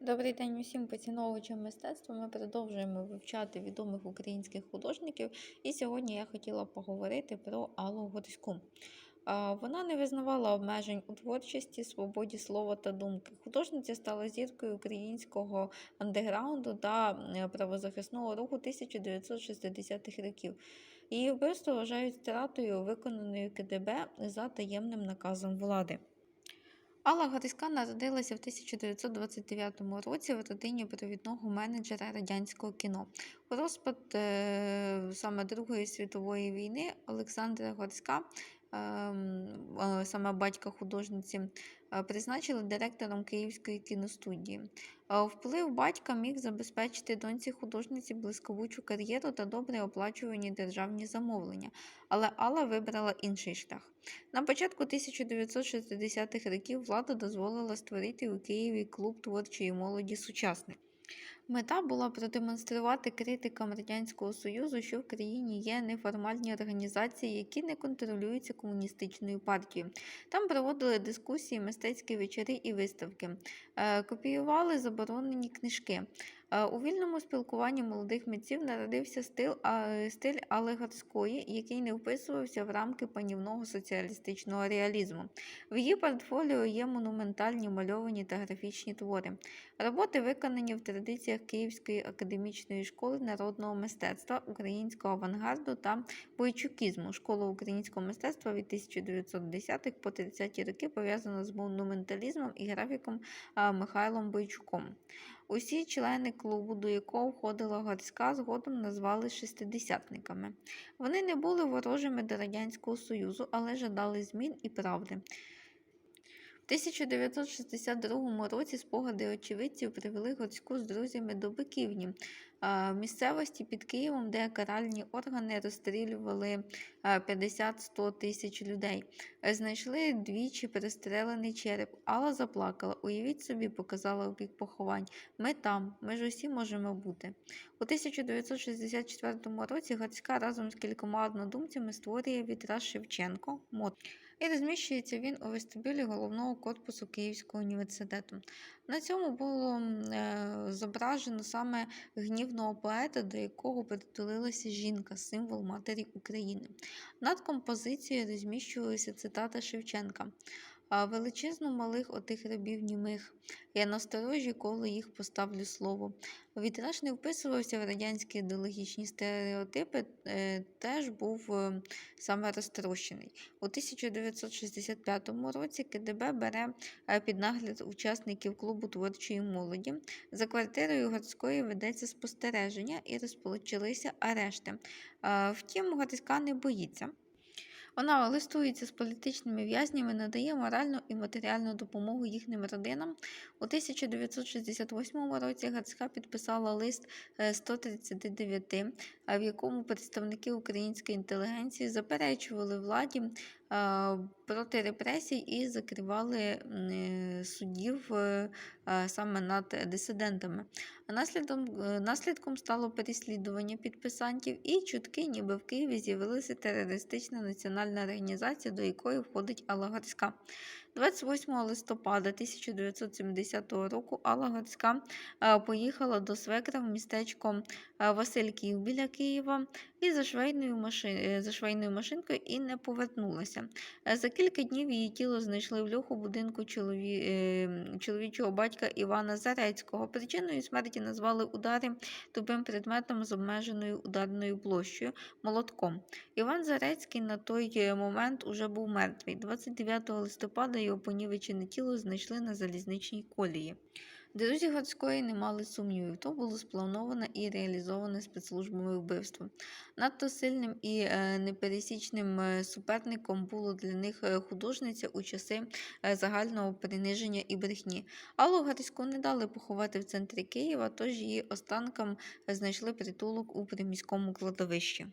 Добрий день усім поціновувачам мистецтва. Ми продовжуємо вивчати відомих українських художників. І сьогодні я хотіла поговорити про Аллу Горську. Вона не визнавала обмежень у творчості, свободі слова та думки. Художниця стала зіркою українського андеграунду та е, правозахисного руху 1960-х років. Її вбивство вважають стратою, виконаною КДБ за таємним наказом влади. Алла Грицька народилася в 1929 році в родині провідного менеджера радянського кіно. У розпад е, саме Другої світової війни Олександра Горська, саме батька художниці, призначили директором Київської кіностудії. Вплив батька міг забезпечити доньці художниці блискавучу кар'єру та добре оплачувані державні замовлення, але Алла вибрала інший шлях. На початку 1960-х років влада дозволила створити у Києві клуб творчої молоді сучасник. Мета була продемонструвати критикам Радянського Союзу, що в країні є неформальні організації, які не контролюються комуністичною партією. Там проводили дискусії, мистецькі вечори і виставки, Е, копіювали заборонені книжки. Е, У вільному спілкуванні молодих митців народився стиль, стиль Алли який не вписувався в рамки панівного соціалістичного реалізму. В її портфоліо є монументальні мальовані та графічні твори. Роботи виконані в традиціях Київської академічної школи народного мистецтва, українського авангарду та бойчукізму. Школа українського мистецтва від 1910-х по 30-ті роки пов'язана з монументалізмом і графіком Михайлом Бойчуком. Усі члени клубу, до якого входила Горська, згодом назвали шестидесятниками. Вони не були ворожими до Радянського Союзу, але жадали змін і правди. В 1962 році спогади очевидців привели Горську з друзями до Биківні, а, місцевості під Києвом, де каральні органи розстрілювали 50-100 тисяч людей. Знайшли двічі перестрелений череп. Алла заплакала. Уявіть собі, показала в бік поховань. Ми там, ми ж усі можемо бути. У 1964 році Гацька разом з кількома однодумцями створює вітраж Шевченко мод. І розміщується він у вестибюлі головного корпусу Київського університету. На цьому було е, зображено саме гнівного поета, до якого притулилася жінка, символ матері України. Над композицією розміщувалася цитата Шевченка. Величезно малих отих рабів німих. Я насторожі, коли їх поставлю слово. Вітраж не вписувався в радянські ідеологічні стереотипи, е, теж був е, саме розтрощений. У 1965 році КДБ бере е, під нагляд учасників клубу творчої молоді. За квартирою Горської ведеться спостереження і розпочалися арешти. Втім, Горська не боїться. Вона листується з політичними в'язнями, надає моральну і матеріальну допомогу їхнім родинам. У 1968 році Гацька підписала лист е, 139, а в якому представники української інтелігенції заперечували владі е, проти репресій і закривали м, е, саме над дисидентами. Наслідом, е, наслідком стало переслідування підписантів і чутки, ніби в Києві з'явилася терористична національна організація, до якої входить Алла Горська. 28 листопада 1970 року Алла Горська е, поїхала до свекра в містечко Васильків біля Києва і за швейною, машин... е, за швейною машинкою і не повернулася. Е, За кілька днів її тіло знайшли в льоху будинку чолові... е, чоловічого батька Івана Зарецького. Причиною смерті назвали удари тупим предметом з обмеженою ударною площею молотком. Іван Зарецький на той момент уже був мертвий. 29 листопада його понівечене тіло знайшли на залізничній колії. Друзі Горської не мали сумнівів, то було сплановане і реалізоване спецслужбами вбивство. Надто сильним і е, непересічним е, суперником було для них е, художниця у часи загального приниження і брехні. Аллу Гарську не дали поховати в центрі Києва, тож її останкам знайшли притулок у приміському кладовищі.